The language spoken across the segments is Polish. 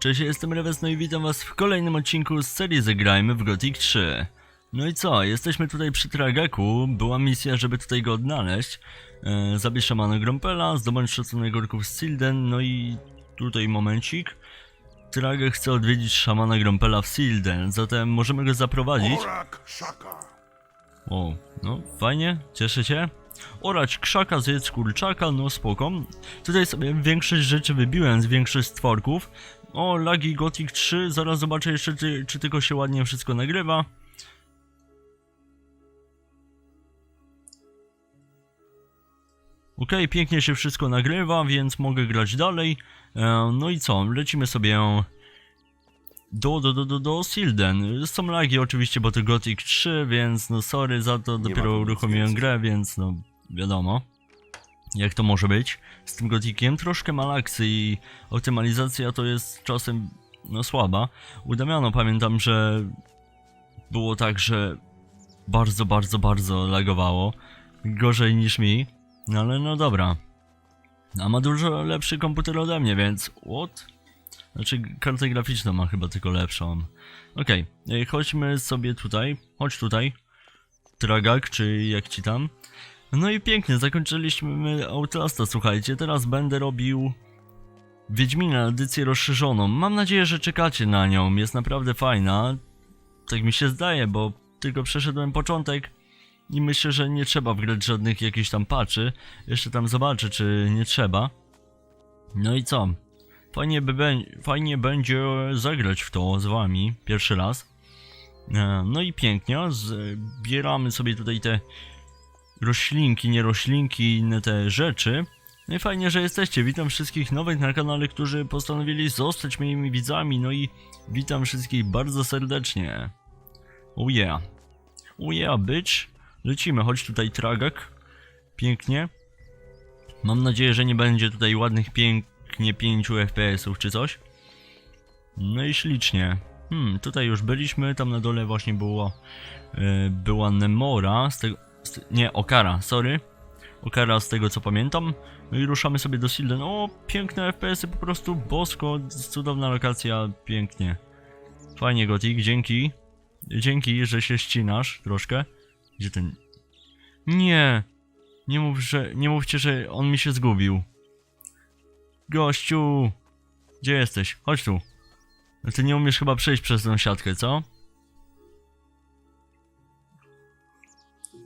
Cześć, jestem Reves, no i witam was w kolejnym odcinku z serii Zagrajmy w Gothic 3. No i co, jesteśmy tutaj przy Tragaku, była misja, żeby tutaj go odnaleźć. E, zabierz szamana Grompela, zdobądź szacunek orków z Silden, no i tutaj momencik. Tragek chce odwiedzić szamana Grompela w Silden, zatem możemy go zaprowadzić. Orak Szaka. O, no fajnie, cieszę się. Orać krzaka, zjedz kurczaka, no spoko. Tutaj sobie większość rzeczy wybiłem z większość stworków. O, lagi Gothic 3, zaraz zobaczę jeszcze czy, czy tylko się ładnie wszystko nagrywa. Okej, pięknie się wszystko nagrywa, więc mogę grać dalej. E, no i co, lecimy sobie do, do, do, do, do Silden. Są lagi oczywiście, bo to Gothic 3, więc no sorry za to, dopiero uruchomiłem grę, więc no wiadomo. Jak to może być z tym Gothiciem? Troszkę ma laksy i optymalizacja to jest czasem no słaba. U Damiano pamiętam, że było tak, że bardzo, bardzo, bardzo lagowało. Gorzej niż mi. No ale no dobra. A ma dużo lepszy komputer ode mnie, więc what? Znaczy, kartę graficzną ma chyba tylko lepszą. Okej, okay. chodźmy sobie tutaj. Chodź tutaj. Tragak, czy jak ci tam. No i pięknie, zakończyliśmy Outlasta, słuchajcie. Teraz będę robił Wiedźmina, edycję rozszerzoną. Mam nadzieję, że czekacie na nią. Jest naprawdę fajna. Tak mi się zdaje, bo tylko przeszedłem początek i myślę, że nie trzeba wgrać żadnych jakichś tam patchy. Jeszcze tam zobaczę, czy nie trzeba. No i co? Fajnie, by bę- fajnie będzie zagrać w to z wami pierwszy raz. E, No i pięknie, zbieramy sobie tutaj te roślinki, nie roślinki, inne te rzeczy. No i fajnie, że jesteście. Witam wszystkich nowych na kanale, którzy postanowili zostać moimi widzami. No i witam wszystkich bardzo serdecznie. Oh yeah. Oh yeah, bitch. Lecimy, chodź tutaj tragak. Pięknie. Mam nadzieję, że nie będzie tutaj ładnych, pięknie 5 FPS-ów czy coś. No i ślicznie. Hmm, tutaj już byliśmy, tam na dole właśnie było, yy, była Nemora, z tego, nie, Okara, sorry. Okara z tego co pamiętam. No i ruszamy sobie do Silden. O, piękne FPS-y, po prostu bosko, cudowna lokacja, pięknie. Fajnie, Gotik, dzięki. Dzięki, że się ścinasz troszkę. Gdzie ten... Nie! Nie mów, że... Nie mówcie, że on mi się zgubił. Gościu! Gdzie jesteś? Chodź tu. No ty nie umiesz chyba przejść przez tą siatkę, co?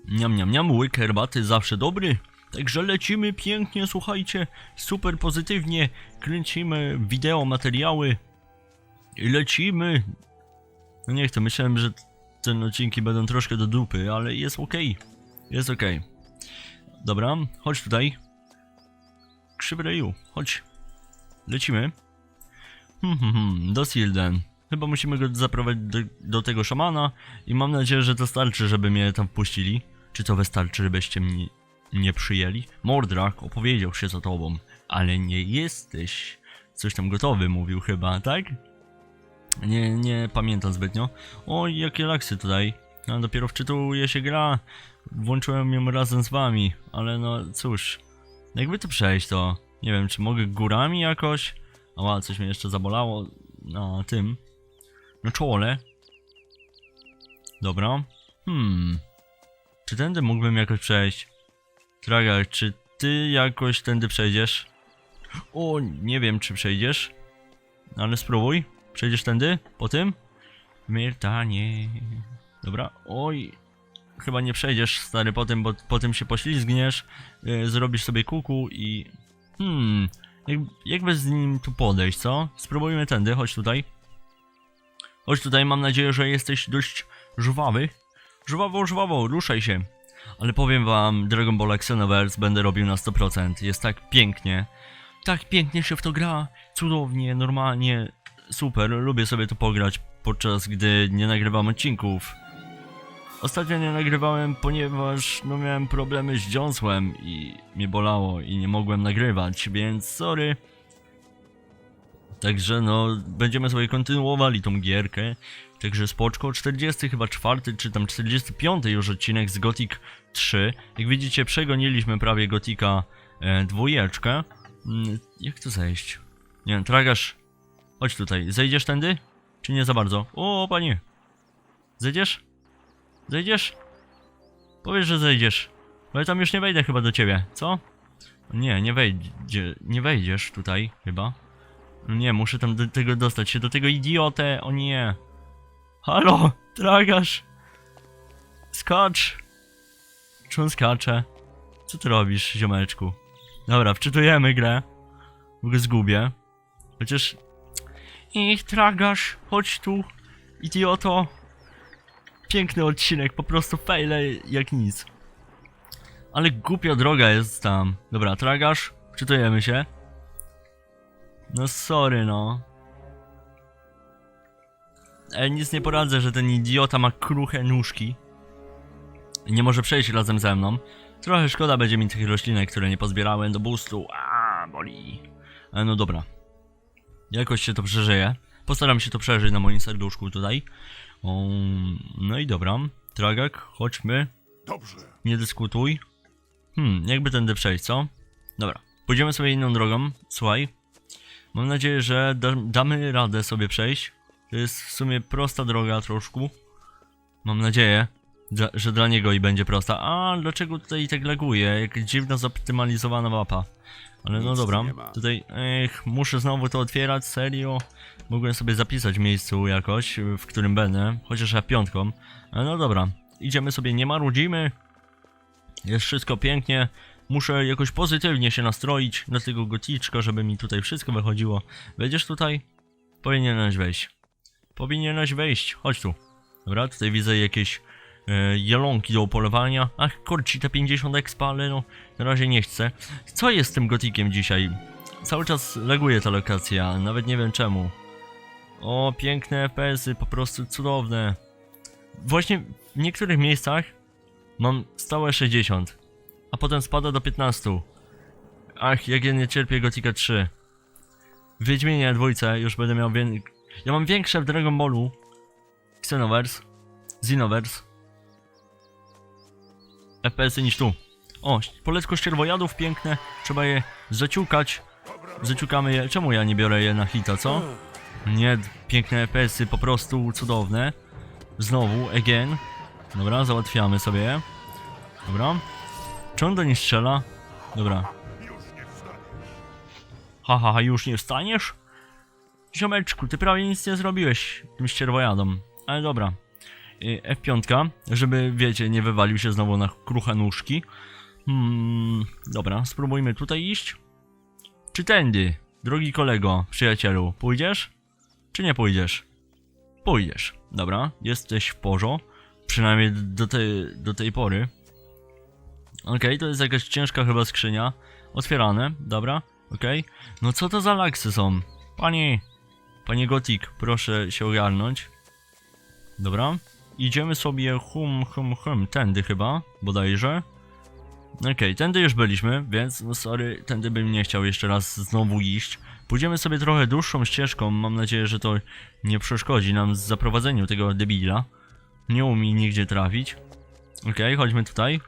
Niam, niam, niam, łyk herbaty zawsze dobry. Także lecimy pięknie, słuchajcie, super pozytywnie, kręcimy wideo, materiały i lecimy. No nie chcę, myślałem, że ten odcinki będą troszkę do dupy, ale jest okej. Jest okej. Dobra, chodź tutaj. Krzybreju, chodź. Lecimy. Hmm, hmm, hmm, do Silden. Chyba musimy go zaprowadzić do, do tego szamana i mam nadzieję, że to starczy, żeby mnie tam wpuścili. Czy to wystarczy, żebyście mnie nie przyjęli? Mordrak opowiedział się za tobą, ale nie jesteś coś tam gotowy, mówił chyba, tak? Nie, nie pamiętam zbytnio. Oj, jakie laksy tutaj. No, dopiero wczytuje się gra. Włączyłem ją razem z wami, ale no cóż. Jakby to przejść, to nie wiem, czy mogę górami jakoś? Ała, coś mnie jeszcze zabolało na tym. Na czole. Dobra. Hmm. Czy tędy mógłbym jakoś przejść? Traga, czy ty jakoś tędy przejdziesz? O, nie wiem, czy przejdziesz. Ale spróbuj. Przejdziesz tędy? Po tym? Myrtanie. Dobra. Oj. Chyba nie przejdziesz, stary, po tym, bo po tym się poślizgniesz. Yy, zrobisz sobie kuku i... Hmm. Jak, jakby z nim tu podejść, co? Spróbujmy tędy, chodź tutaj. Chodź tutaj, mam nadzieję, że jesteś dość żwawy. Żwawo, żwawo, ruszaj się. Ale powiem wam, Dragon Ball Xenoverse będę robił na 100%. Jest tak pięknie. Tak pięknie się w to gra. Cudownie, normalnie. Super, lubię sobie to pograć, podczas gdy nie nagrywam odcinków. Ostatnio nie nagrywałem, ponieważ no miałem problemy z dziąsłem i mnie bolało i nie mogłem nagrywać, więc sorry. Także no, będziemy sobie kontynuowali tą gierkę. Także spoczko, 40 chyba czwarty, czy tam 45 już odcinek z Gothic 3. Jak widzicie, przegoniliśmy prawie Gotika e, dwójeczkę. Mm, jak to zejść? Nie wiem, tragarz Chodź tutaj. Zejdziesz tędy? Czy nie za bardzo? O, panie. Zejdziesz? Zejdziesz? Powiedz, że zejdziesz. Ja tam już nie wejdę chyba do ciebie, co? Nie, nie wejdzie, nie wejdziesz tutaj chyba. Nie, muszę tam do tego dostać się, do tego idiotę, o nie. Halo, tragarz. Skacz. On skacze? Co ty robisz, ziomeczku? Dobra, wczytujemy grę. Bo go zgubię. Chociaż... Ich, tragarz, chodź tu. Idioto. Piękny odcinek, po prostu fejle jak nic. Ale głupia droga jest tam. Dobra, tragarz, wczytujemy się. No sorry, no. E, nic nie poradzę, że ten idiota ma kruche nóżki. I Nie może przejść razem ze mną. Trochę szkoda będzie mi tych roślinek, które nie pozbierałem do boostu. A, boli. Ale no dobra. Jakoś się to przeżyje. Postaram się to przeżyć na moim serduszku tutaj. O, no i dobra. Tragak, chodźmy. Dobrze. Nie dyskutuj. Hmm, jakby tędy przejść, co? Dobra, pójdziemy sobie inną drogą. Słuchaj. Mam nadzieję, że da, damy radę sobie przejść. To jest w sumie prosta droga troszkę. Mam nadzieję, dla, że dla niego i będzie prosta. A, dlaczego tutaj tak laguje? Jak dziwna, zoptymalizowana mapa. Ale no Nic dobra, nie ma. tutaj, ech, muszę znowu to otwierać, serio? Mogłem sobie zapisać miejscu jakoś, w którym będę, chociaż ja piątką. Ale no dobra, idziemy sobie, nie marudzimy. Jest wszystko pięknie. Muszę jakoś pozytywnie się nastroić na tego goticzka, żeby mi tutaj wszystko wychodziło. Wejdziesz tutaj? Powinieneś wejść. Powinieneś wejść, chodź tu. Dobra, tutaj widzę jakieś e, jelonki do upolowania. Ach, korci te 50 expa, ale no, na razie nie chcę. Co jest z tym gotikiem dzisiaj? Cały czas laguje ta lokacja, nawet nie wiem czemu. O, piękne FPS-y, po prostu cudowne. Właśnie w niektórych miejscach mam stałe 60, a potem spada do 15. Ach, jak ja nie cierpię Gotika 3. W Wiedźminie dwójce już będę miał wię... Ja mam większe w Dragon Ballu Xenoverse, Xenoverse FPS-y niż tu. O, poletko ścierwojadów piękne, trzeba je zaciukać. Zaciukamy je. Czemu ja nie biorę je na hita, co? Nie, piękne FPS-y, po prostu cudowne. Znowu, again. Dobra, załatwiamy sobie. Dobra. Czy on do niej strzela? Dobra. Ha, ha, ha, już nie wstaniesz? Ziomeczku, ty prawie nic nie zrobiłeś tym ścierwojadom. Ale dobra. Y, F5, żeby, wiecie, nie wywalił się znowu na kruche nóżki. Hmm, dobra, spróbujmy tutaj iść. Czy tędy, drogi kolego, przyjacielu, pójdziesz? Czy nie pójdziesz? Pójdziesz. Dobra, jesteś w porzo. Przynajmniej do tej, do tej pory. Okej, to jest jakaś ciężka chyba skrzynia. Otwierane, dobra, okej. No co to za laksy są? Panie, panie Gotik, proszę się ogarnąć. Dobra, idziemy sobie hum, hum, hum, tędy chyba, bodajże. Okej, tędy już byliśmy, więc no sorry, tędy bym nie chciał jeszcze raz znowu iść. Pójdziemy sobie trochę dłuższą ścieżką, mam nadzieję, że to nie przeszkodzi nam zaprowadzeniu tego debila. Nie umie nigdzie trafić. Okej, chodźmy tutaj.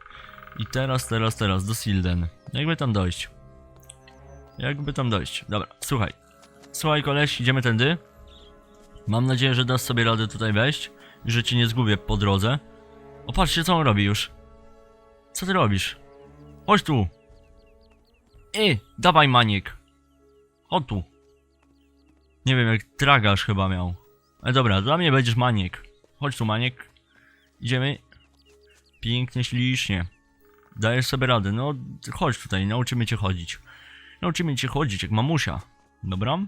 I teraz, teraz, teraz, do Silden. Jakby tam dojść? Jakby tam dojść? Dobra, słuchaj. Słuchaj koleś, idziemy tędy. Mam nadzieję, że dasz sobie radę tutaj wejść i że cię nie zgubię po drodze. O, patrzcie co on robi już. Co ty robisz? Chodź tu. Ej, dawaj maniek. Chodź tu. Nie wiem, jak tragarz chyba miał. Ale dobra, dla mnie będziesz maniek. Chodź tu, maniek. Idziemy. Pięknie, ślicznie. Dajesz sobie radę. No, chodź tutaj, nauczymy cię chodzić. Nauczymy cię chodzić jak mamusia. Dobra?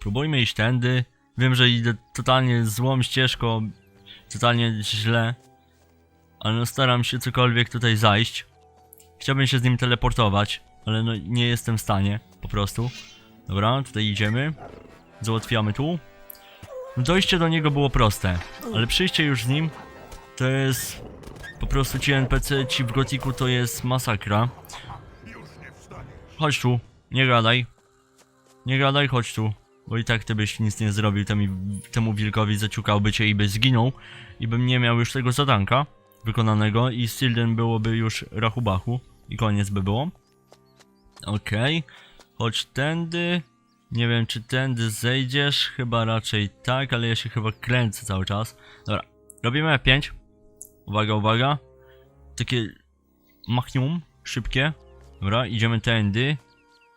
Próbujmy iść tędy. Wiem, że idę totalnie złą ścieżką. Totalnie źle. Ale no staram się cokolwiek tutaj zajść. Chciałbym się z nim teleportować, ale no nie jestem w stanie, po prostu. Dobra, tutaj idziemy. Załatwiamy tu. Dojście do niego było proste, ale przyjście już z nim to jest po prostu ci NPC ci w gotiku to jest masakra. Chodź tu, nie gadaj. Nie gadaj, chodź tu. Bo i tak ty byś nic nie zrobił, temu, temu wilkowi zaciukałby cię i by zginął. I bym nie miał już tego zadanka wykonanego i Silden byłoby już rachubachu i koniec by było. Okej, chodź tędy. Nie wiem, czy tędy zejdziesz, chyba raczej tak, ale ja się chyba kręcę cały czas. Dobra, robimy F5. Uwaga, uwaga. Takie machnium, szybkie. Dobra, idziemy tędy.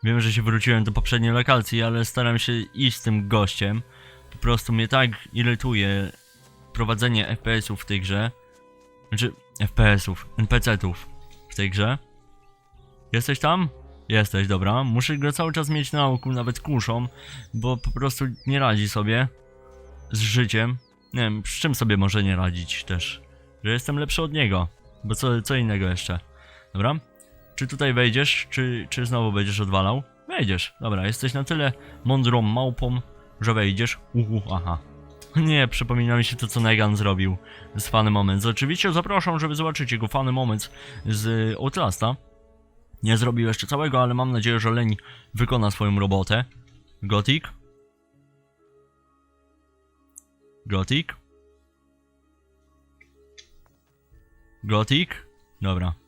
Wiem, że się wróciłem do poprzedniej lokacji, ale staram się iść z tym gościem. Po prostu mnie tak irytuje prowadzenie FPS-ów w tej grze. Znaczy, FPS-ów, NPC-ów w tej grze. Jesteś tam? Jesteś, dobra. Muszę go cały czas mieć na oku, nawet kuszą, bo po prostu nie radzi sobie z życiem. Nie wiem, z czym sobie może nie radzić też. Że jestem lepszy od niego. Bo co, co innego jeszcze. Dobra? Czy tutaj wejdziesz, czy, czy znowu będziesz odwalał? Wejdziesz. Dobra, jesteś na tyle mądrą małpą, że wejdziesz. Uhu, aha. Nie, przypomina mi się to, co Negan zrobił z Funny Moments. Oczywiście zapraszam, żeby zobaczyć jego Funny Moments z Outlasta. Nie zrobił jeszcze całego, ale mam nadzieję, że Leń wykona swoją robotę. Gothic? Gothic? Gothic? Dobra.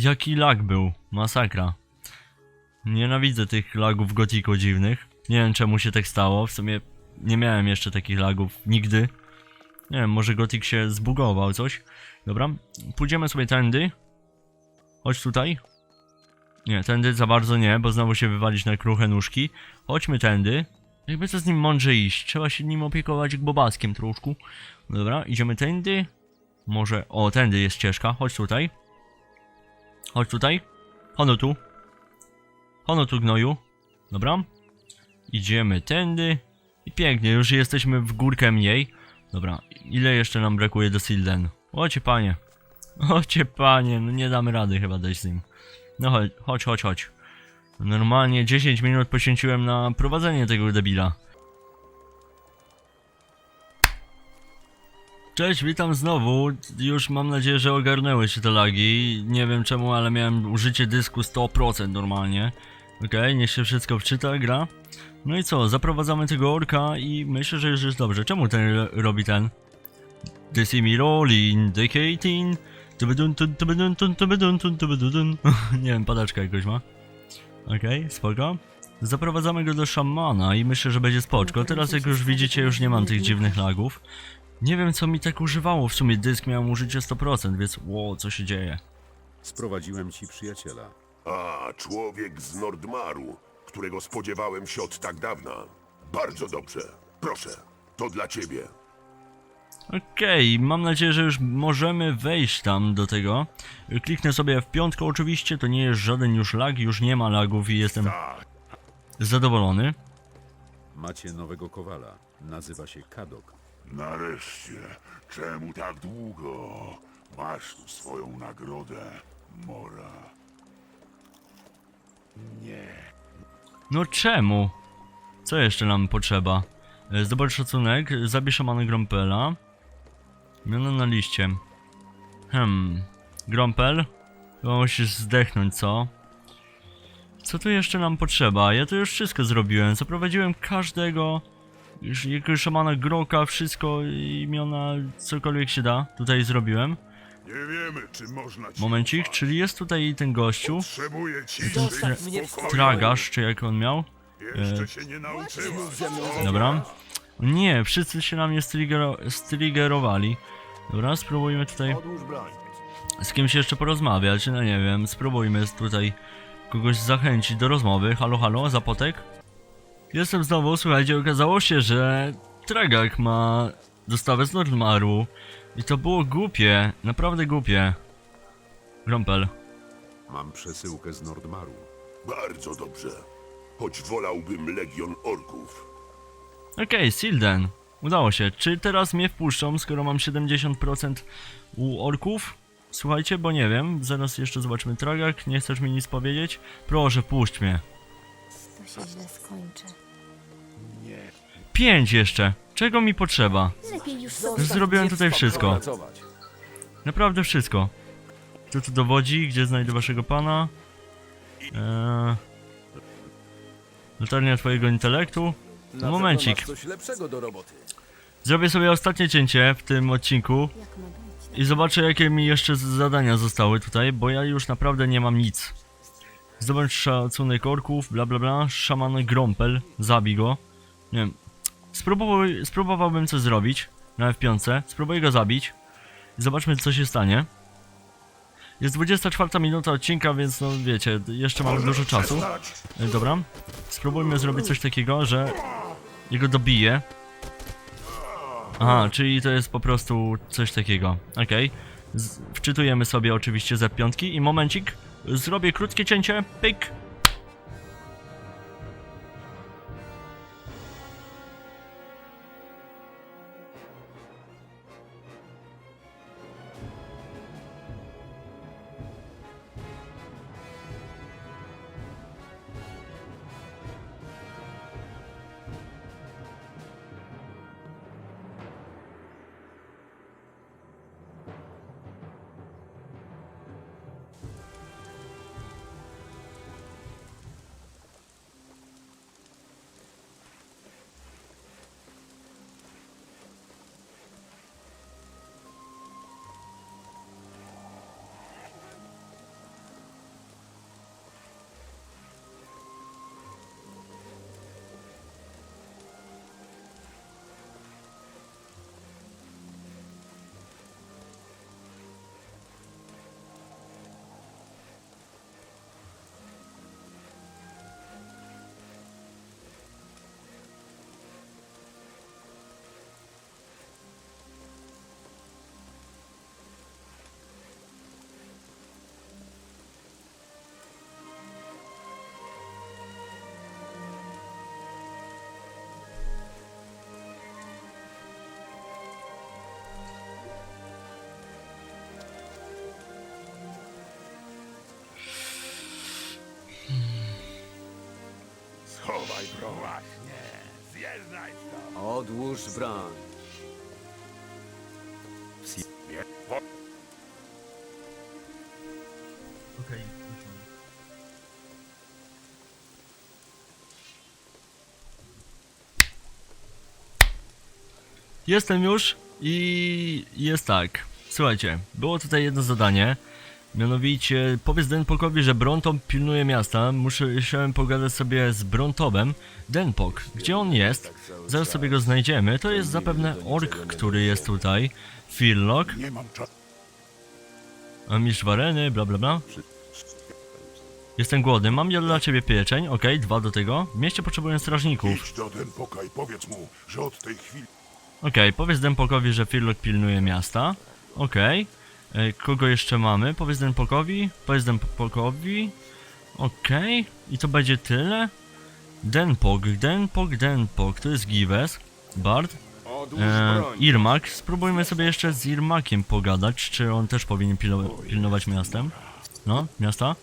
Jaki lag był? Masakra. Nienawidzę tych lagów Gothicu dziwnych. Nie wiem czemu się tak stało, w sumie nie miałem jeszcze takich lagów nigdy. Nie wiem, może Gothic się zbugował coś. Dobra, pójdziemy sobie tędy. Chodź tutaj. Nie, tędy za bardzo nie, bo znowu się wywalić na kruche nóżki. Chodźmy tędy. Jakby co z nim mądrze iść. Trzeba się nim opiekować bobaskiem troszkę. Dobra, idziemy tędy. Może... O, tędy jest ścieżka. Chodź tutaj. Chodź tutaj. Hono tu. Hono tu, gnoju. Dobra. Idziemy tędy. I pięknie, już jesteśmy w górkę mniej. Dobra, ile jeszcze nam brakuje do Silden? Ocie panie. Ocie panie, no nie damy rady chyba dojść z nim. No chodź, chodź, chodź. Normalnie 10 minut poświęciłem na prowadzenie tego debila. Cześć, witam znowu. Już mam nadzieję, że ogarnęły się te lagi. Nie wiem czemu, ale miałem użycie dysku 100% normalnie. Okej, niech się wszystko wczyta, gra. No i co, zaprowadzamy tego orka i myślę, że już jest dobrze. Czemu ten ro- robi ten? They see me rolling, tubedun. Nie wiem, padaczka jakoś ma. Okej, spoko. Zaprowadzamy go do szamana i myślę, że będzie spoczko. Teraz jak już widzicie, już nie mam tych dziwnych lagów. Nie wiem co mi tak używało, w sumie dysk miał użycie 100%, więc wow, co się dzieje? Sprowadziłem ci przyjaciela. A, człowiek z Nordmaru, którego spodziewałem się od tak dawna. Bardzo dobrze. Proszę, to dla ciebie. Okej, mam nadzieję, że już możemy wejść tam do tego. Kliknę sobie w piątkę oczywiście, to nie jest żaden już lag, już nie ma lagów i jestem Tak, zadowolony. Macie nowego kowala. Nazywa się Kadok. Nareszcie, czemu tak długo? Masz tu swoją nagrodę, Mora. Nie. No czemu? Co jeszcze nam potrzeba? E, Zdobądź szacunek, zabij szamana Grompela. Miano na liście. Hmm. Grompel? Chyba musisz zdechnąć, co? Co tu jeszcze nam potrzeba? Ja to już wszystko zrobiłem. Zaprowadziłem każdego... Już jakiegoś szamana Groka, wszystko, imiona, cokolwiek się da. Tutaj zrobiłem. Nie wiemy, czy można ci Momencik, czyli jest tutaj ten gościu. Potrzebuję ciszy Zostaw i spokoju. Tragarz, czy jak on miał? Jeszcze się nie nauczyłaś. Dobra. Nie, wszyscy się na mnie strigero striggerowali. Dobra, spróbujmy tutaj z kimś jeszcze porozmawiać, no nie wiem, spróbujmy tutaj kogoś zachęcić do rozmowy. Halo, halo, Zapotek? Jestem znowu, słuchajcie, okazało się, że Tragak ma dostawę z Nordmaru i to było głupie, naprawdę głupie. Grompel. Mam przesyłkę z Nordmaru. bardzo dobrze. Choć wolałbym legion orków. Okej, Silden. Udało się. Czy teraz mnie wpuszczą, skoro mam 70% u orków? Słuchajcie, bo nie wiem. Zaraz jeszcze zobaczymy Tragak. Nie chcesz mi nic powiedzieć? Proszę, puść mnie. Się źle skończy. Pięć jeszcze. Czego mi potrzeba? Lepiej już sobie Zrobiłem tutaj wszystko. Naprawdę wszystko. Kto tu dowodzi? Gdzie znajdę waszego pana? Eee... Latarnia twojego intelektu? No momencik. coś lepszego do roboty. Zrobię sobie ostatnie cięcie w tym odcinku. jak ma być. I zobaczę jakie mi jeszcze z- zadania zostały tutaj, bo ja już naprawdę nie mam nic. Zdobądź szacunek orków, bla bla bla. Szaman Grompel, zabij go. Nie wiem. Spróbuj, spróbowałbym coś zrobić na F5. Spróbuję go zabić. Zobaczmy co się stanie. Jest 24 minuta odcinka, więc no wiecie, jeszcze mamy dużo czasu. E, Dobra. Spróbujmy zrobić coś takiego, że jego dobiję. Aha, czyli to jest po prostu coś takiego. Okej. Z- Wczytujemy sobie oczywiście z piątki i momencik. Zrobię krótkie cięcie. Pyk. Schowaj broń. Właśnie. Zjeżdżaj stąd. Odłóż broń. Nie. Okej. Jestem już i jest tak. Słuchajcie, było tutaj jedno zadanie. Mianowicie powiedz Denpokowi, że Brontom pilnuje miasta. Muszę musiałem pogadać sobie z Brontobem. Denpok, gdzie on jest? Zaraz sobie go znajdziemy. To jest zapewne ork, który jest tutaj. Firlock, Nie mam czasu. a mistrz Wareny, bla bla bla. Jestem głodny, mam ja dla ciebie pieczeń, okej, dwa do tego. W mieście potrzebuję strażników. Idź do Denpoka i powiedz mu, że od tej chwili... Okej, powiedz Denpokowi, że Firlock pilnuje miasta. Okej. E, Kogo jeszcze mamy? Powiedz Denpokowi. Powiedz Denpokowi. Okej. I to będzie tyle? Denpok, Denpok, Denpok. To jest Gives. Bard. E. Irmak. Spróbujmy sobie jeszcze z Irmakiem pogadać, czy on też powinien pilo- pilnować miastem. No, miasta.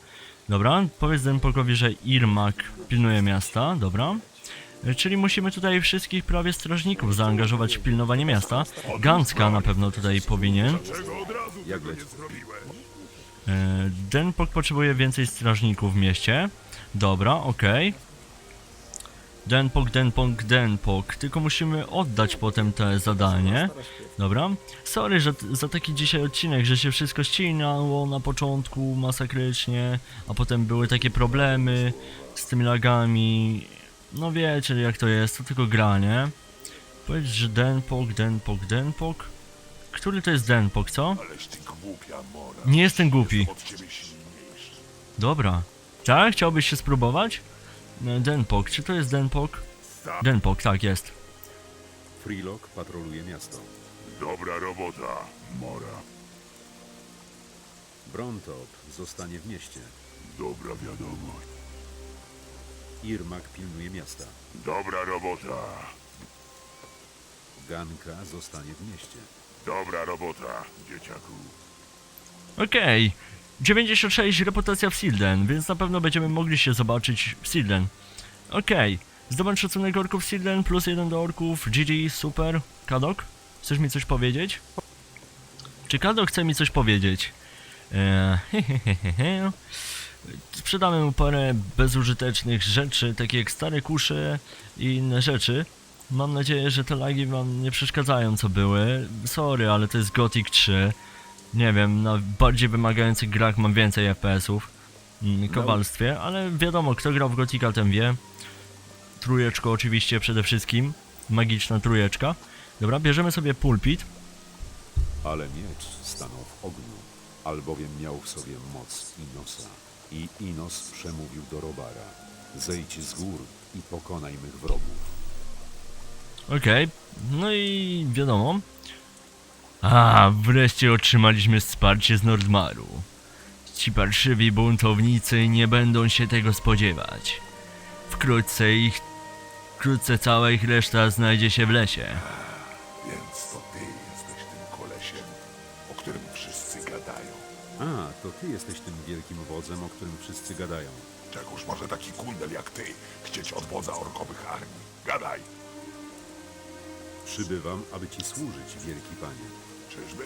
Dobra, powiedz Denpokowi, że Irmak pilnuje miasta. Dobra. Czyli musimy tutaj wszystkich prawie strażników zaangażować w pilnowanie miasta. Ganska na pewno tutaj powinien. E, Denpok potrzebuje więcej strażników w mieście. Dobra, okej. Denpok, Denpok, Denpok. Tylko musimy oddać potem te zadanie. Dobra. Sorry że, za taki dzisiaj odcinek, że się wszystko ścinało na początku masakrycznie, a potem były takie problemy z tymi lagami. No wiecie jak to jest, to tylko granie. Powiedz, że Denpok, Denpok, Denpok. Który to jest Denpok, co? Ależ ty głupia mora. Nie jestem głupi. Jestem od ciebie silniejszy. Dobra. Tak? Chciałbyś się spróbować? E, Denpok, czy to jest Denpok? Sta- Denpok, tak jest. Freelock patroluje miasto. Dobra robota, mora. Brontop zostanie w mieście. Dobra wiadomość. Irmak pilnuje miasta. Dobra robota. Ganka zostanie w mieście. Dobra robota, dzieciaku. Okej. 96 reputacja w Silden, więc na pewno będziemy mogli się zobaczyć w Silden. Okej. Zdobądź szacunek orków w Silden, plus jeden do orków. GG, super. Kadok, chcesz mi coś powiedzieć? Czy Kadok chce mi coś powiedzieć? Eee, hehehehe. Sprzedamy mu parę bezużytecznych rzeczy, takie jak stare kusze i inne rzeczy. Mam nadzieję, że te lagi wam nie przeszkadzają, co były. Sorry, ale to jest Gothic 3. Nie wiem, na bardziej wymagających grach mam więcej FPS-ów. mm, kowalstwie, ale wiadomo, kto grał w Gotika, ten wie. Trójeczko oczywiście przede wszystkim. Magiczna trójeczka. Dobra, bierzemy sobie pulpit. Ale miecz stanął w ogniu, albowiem miał w sobie moc Inosa. I Inos przemówił do Robara. Zejdź z gór i pokonaj mych wrogów. Okej, no i wiadomo. A, wreszcie otrzymaliśmy wsparcie z Nordmaru. Ci parszywi buntownicy nie będą się tego spodziewać. Wkrótce ich... Wkrótce cała ich reszta znajdzie się w lesie. To ty jesteś tym wielkim wodzem, o którym wszyscy gadają. Czegóż może taki kundel jak ty chcieć od wodza orkowych armii? Gadaj, Przybywam, aby ci służyć, wielki panie. czyżby?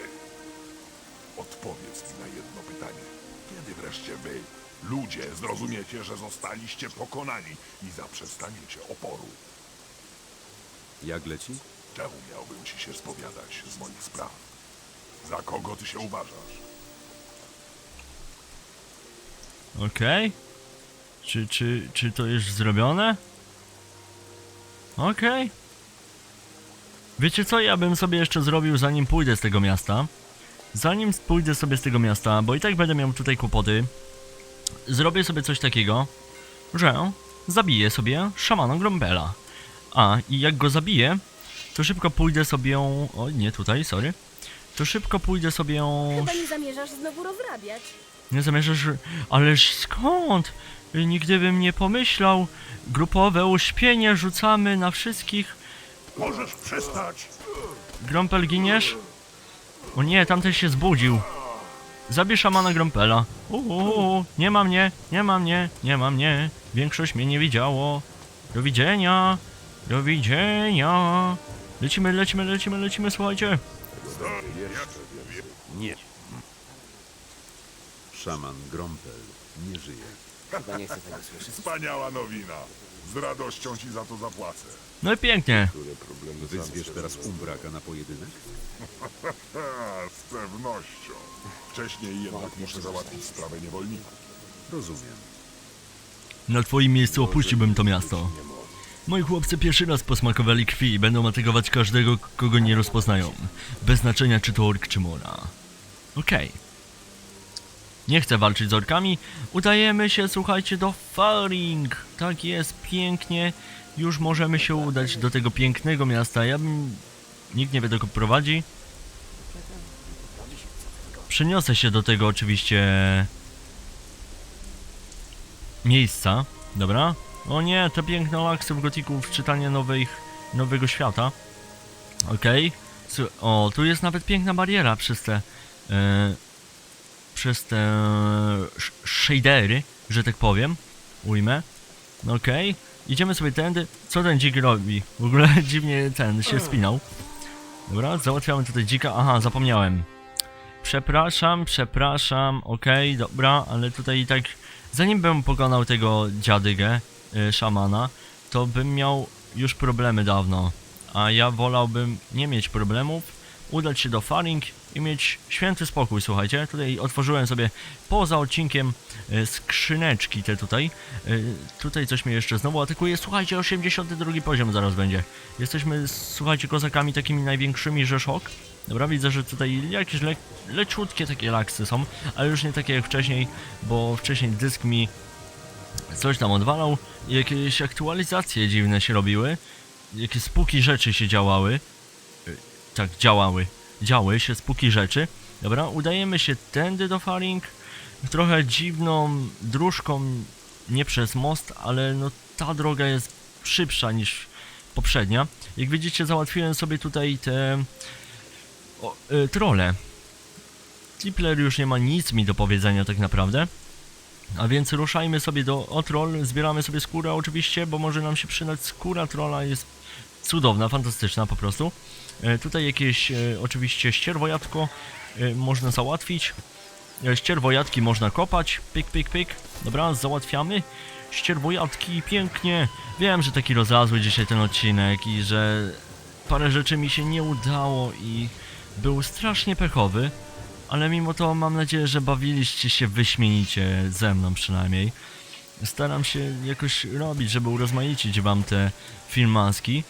Odpowiedz mi na jedno pytanie. Kiedy wreszcie wy, ludzie, zrozumiecie, że zostaliście pokonani i zaprzestaniecie oporu? Jak leci? Czemu miałbym ci się spowiadać z moich spraw? Za kogo ty się uważasz? Okej. Czy, czy, czy to już zrobione? Okej. Wiecie co, ja bym sobie jeszcze zrobił zanim pójdę z tego miasta. Zanim pójdę sobie z tego miasta, bo i tak będę miał tutaj kłopoty. Zrobię sobie coś takiego, że zabiję sobie szamana Grombela. A, i jak go zabiję, to szybko pójdę sobie... O, nie tutaj, sorry. To szybko pójdę sobie... Chyba nie zamierzasz znowu rozrabiać. Nie zamierzasz... Ależ skąd? Nigdy bym nie pomyślał. Grupowe uśpienie rzucamy na wszystkich. Możesz przestać! Grompel giniesz? O nie, tamten się zbudził. Zabij szamana Grompela. Uuu, nie ma mnie, nie ma mnie, nie ma mnie. Większość mnie nie widziało. Do widzenia, do widzenia. Lecimy, lecimy, lecimy, lecimy, słuchajcie. Nie. Szaman Grompel nie żyje. Wspaniała nowina. Z radością ci za to zapłacę. No i pięknie. Wyzwiesz teraz Umbraka na pojedynek? Z pewnością. Wcześniej jednak muszę załatwić sprawę niewolników. Rozumiem. Na twoim miejscu opuściłbym to miasto. Moi chłopcy pierwszy raz posmakowali krwi i będą atakować każdego, kogo nie rozpoznają. Bez znaczenia, czy to ork, czy mora. Okej. Nie chcę walczyć z orkami. Udajemy się, słuchajcie, do Faring. Tak jest, pięknie. Już możemy się udać do tego pięknego miasta. Ja bym... Nikt nie wie, dokąd prowadzi. Przeniosę się do tego oczywiście miejsca, dobra? O nie, te piękne laksy w gotiku w czytanie nowych, nowego świata. Okej. Su- O, tu jest nawet piękna bariera przez te... E, przez te sh- shadery, że tak powiem. Ujmę. Okej. Idziemy sobie tędy. Co ten dzik robi? W ogóle dziwnie ten się spinał. Dobra, załatwiamy tutaj dzika. Aha, zapomniałem. Przepraszam, przepraszam, okej, dobra, ale tutaj i tak zanim bym pokonał tego dziadygę, y, szamana, to bym miał już problemy dawno. A ja wolałbym nie mieć problemów, udać się do Faring i mieć święty spokój, słuchajcie. Tutaj otworzyłem sobie poza odcinkiem y, skrzyneczki te tutaj. Y, tutaj coś mnie jeszcze znowu atakuje. Słuchajcie, 82 poziom zaraz będzie. Jesteśmy, słuchajcie, kozakami takimi największymi, że szok. Dobra, widzę, że tutaj jakieś le leciutkie takie laksy są, ale już nie takie jak wcześniej, bo wcześniej dysk mi coś tam odwalał jakieś aktualizacje dziwne się robiły, jakieś spuki rzeczy się działały, Y, tak, działały, działy się spuki rzeczy. Dobra, udajemy się tędy do Faring, trochę dziwną dróżką, nie przez most, ale no ta droga jest szybsza niż poprzednia. Jak widzicie, załatwiłem sobie tutaj te o, y, trole. Tipler już nie ma nic mi do powiedzenia tak naprawdę. A więc ruszajmy sobie do o troll, zbieramy sobie skórę oczywiście, bo może nam się przydać skóra trolla jest cudowna, fantastyczna po prostu. E, tutaj jakieś e, oczywiście ścierwojatko e, można załatwić. Ścierwojatki można kopać, pyk, pyk, pyk. Dobra, załatwiamy. Ścierwojatki, pięknie. Wiem, że taki rozlazły dzisiaj ten odcinek i że parę rzeczy mi się nie udało i był strasznie pechowy. ale mimo to mam nadzieję, że bawiliście się wyśmienicie ze mną przynajmniej. Staram się jakoś robić, żeby urozmaicić wam te filmaski.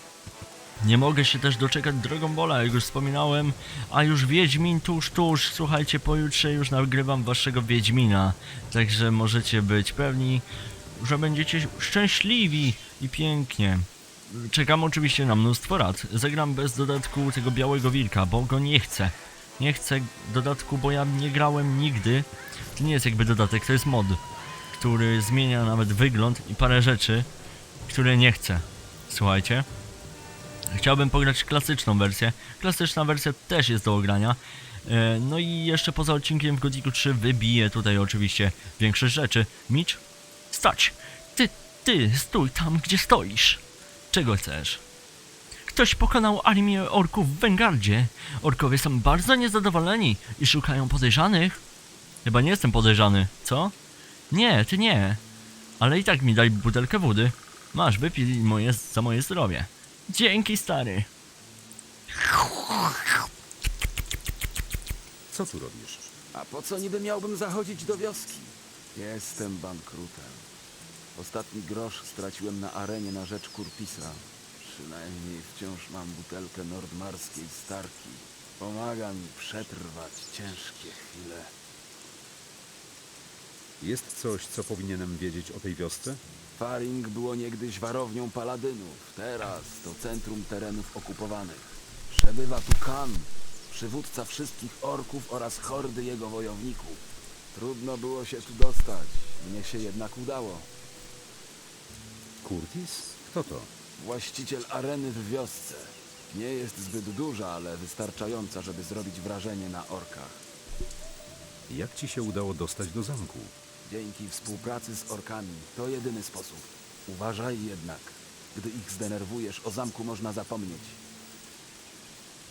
Nie mogę się też doczekać Dragon Balla, jak już wspominałem, a już Wiedźmin tuż, tuż, słuchajcie, pojutrze już nagrywam waszego Wiedźmina, także możecie być pewni, że będziecie szczęśliwi i pięknie. Czekam oczywiście na mnóstwo rad. Zagram bez dodatku tego białego wilka, bo go nie chcę. Nie chcę dodatku, bo ja nie grałem nigdy. To nie jest jakby dodatek, to jest mod, który zmienia nawet wygląd i parę rzeczy, które nie chcę. Słuchajcie. Chciałbym pograć klasyczną wersję. Klasyczna wersja też jest do ogrania. E, No i jeszcze poza odcinkiem w Gothicu 3 wybiję tutaj oczywiście większość rzeczy. Mitch? Stać! Ty, ty, stój tam, gdzie stoisz! Czego chcesz? Ktoś pokonał armię orków w Wengardzie. Orkowie są bardzo niezadowoleni i szukają podejrzanych. Chyba nie jestem podejrzany, co? Nie, ty nie. Ale i tak mi daj butelkę wody. Masz, wypij moje, za moje zdrowie. Dzięki, stary. Co tu robisz? A po co niby miałbym zachodzić do wioski? Jestem bankrutem. Ostatni grosz straciłem na arenie na rzecz Kurpisa. Przynajmniej wciąż mam butelkę nordmarskiej starki. Pomaga mi przetrwać ciężkie chwile. Jest coś, co powinienem wiedzieć o tej wiosce? Faring było niegdyś warownią paladynów. Teraz to centrum terenów okupowanych. Przebywa tu Kan, przywódca wszystkich orków oraz hordy jego wojowników. Trudno było się tu dostać. Mnie się jednak udało. Curtis? Kto to? Właściciel areny w wiosce. Nie jest zbyt duża, ale wystarczająca, żeby zrobić wrażenie na orkach. Jak ci się udało dostać do zamku? Dzięki współpracy z orkami to jedyny sposób. Uważaj jednak. Gdy ich zdenerwujesz, o zamku można zapomnieć.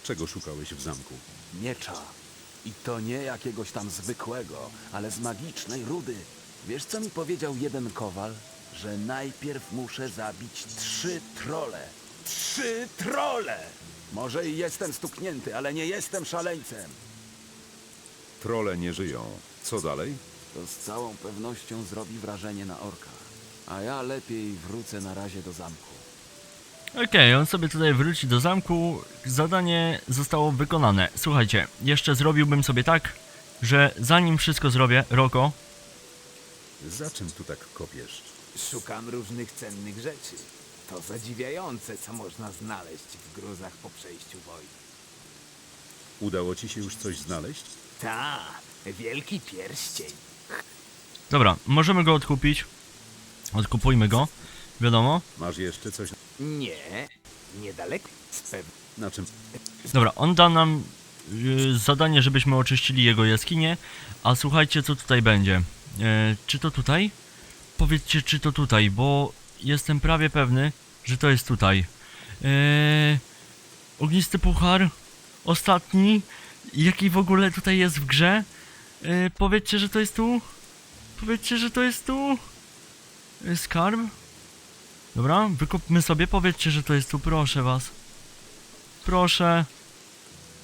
Czego szukałeś w zamku? Miecza. I to nie jakiegoś tam zwykłego, ale z magicznej rudy. Wiesz, co mi powiedział jeden kowal? Że najpierw muszę zabić trzy trole. Trzy trole! Może i jestem stuknięty, ale nie jestem szaleńcem. Trole nie żyją. Co dalej? To z całą pewnością zrobi wrażenie na orkach. A ja lepiej wrócę na razie do zamku. Okej, on sobie tutaj wróci do zamku. Zadanie zostało wykonane. Słuchajcie, jeszcze zrobiłbym sobie tak, że zanim wszystko zrobię, Roko, Za czym tu tak kopiesz? Szukam różnych cennych rzeczy. To zadziwiające, co można znaleźć w gruzach po przejściu wojny. Udało ci się już coś znaleźć? Ta, wielki pierścień. Dobra, możemy go odkupić. Odkupujmy go. Wiadomo. Masz jeszcze coś, Nie, niedaleko z na czym... Dobra, on da nam y, zadanie, żebyśmy oczyścili jego jaskinię. A słuchajcie, co tutaj będzie. E, czy to tutaj? Powiedzcie, czy to tutaj, bo jestem prawie pewny, że to jest tutaj. E, ognisty puchar. Ostatni. Jaki w ogóle tutaj jest w grze? E, powiedzcie, że to jest tu. Powiedzcie, że to jest tu. E, skarb. Dobra, wykupmy sobie. Powiedzcie, że to jest tu, proszę was. Proszę.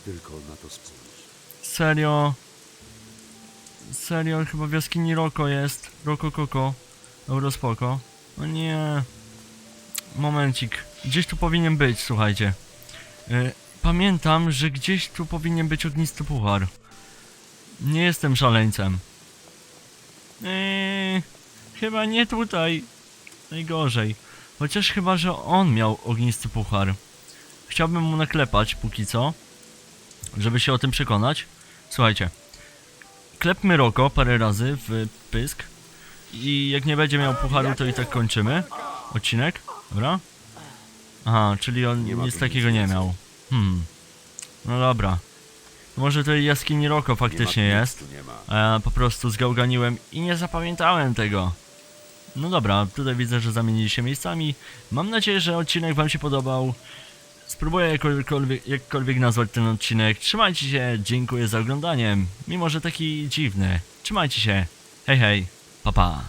Tylko na to spójrz. Serio? Serio, chyba w jaskini Roko jest. Roko Koko. Dobra, spoko. O nie. Momencik. Gdzieś tu powinien być, słuchajcie. Y, pamiętam, że gdzieś tu powinien być ognisty puchar. Nie jestem szaleńcem. Eee, chyba nie tutaj. Najgorzej. Chociaż chyba, że on miał ognisty puchar. Chciałbym mu naklepać póki co żeby się o tym przekonać. Słuchajcie, klepmy Roko parę razy w pysk i jak nie będzie miał pucharu, to i tak kończymy odcinek, dobra? Aha, czyli on nic takiego nie miał. Hmm. No dobra. Może tej jaskini Roko faktycznie nie ma, jest. Nie ma. A ja po prostu zgałganiłem i nie zapamiętałem tego. No dobra, tutaj widzę, że zamienili się miejscami. Mam nadzieję, że odcinek wam się podobał. Spróbuję jakkolwiek, jakkolwiek nazwać ten odcinek. Trzymajcie się, dziękuję za oglądanie. Mimo, że taki dziwny. Trzymajcie się. Hej, hej. Pa, pa.